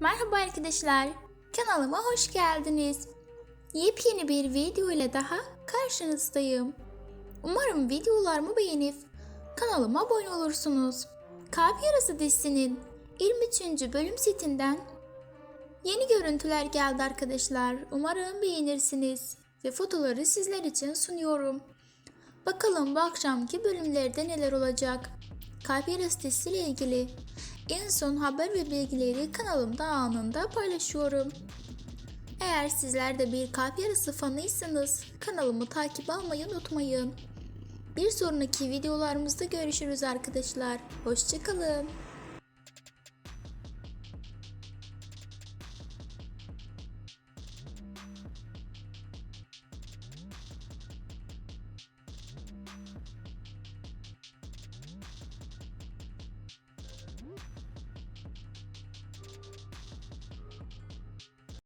Merhaba arkadaşlar, kanalıma hoş geldiniz. Yepyeni bir video ile daha karşınızdayım. Umarım videolarımı beğenip kanalıma abone olursunuz. Kalp Yarası dizisinin 23. bölüm setinden yeni görüntüler geldi arkadaşlar. Umarım beğenirsiniz ve fotoları sizler için sunuyorum. Bakalım bu akşamki bölümlerde neler olacak? Kalp Yarası dizisiyle ilgili en son haber ve bilgileri kanalımda anında paylaşıyorum. Eğer sizler de bir kalp yarısı fanıysanız kanalımı takip almayı unutmayın. Bir sonraki videolarımızda görüşürüz arkadaşlar. Hoşçakalın.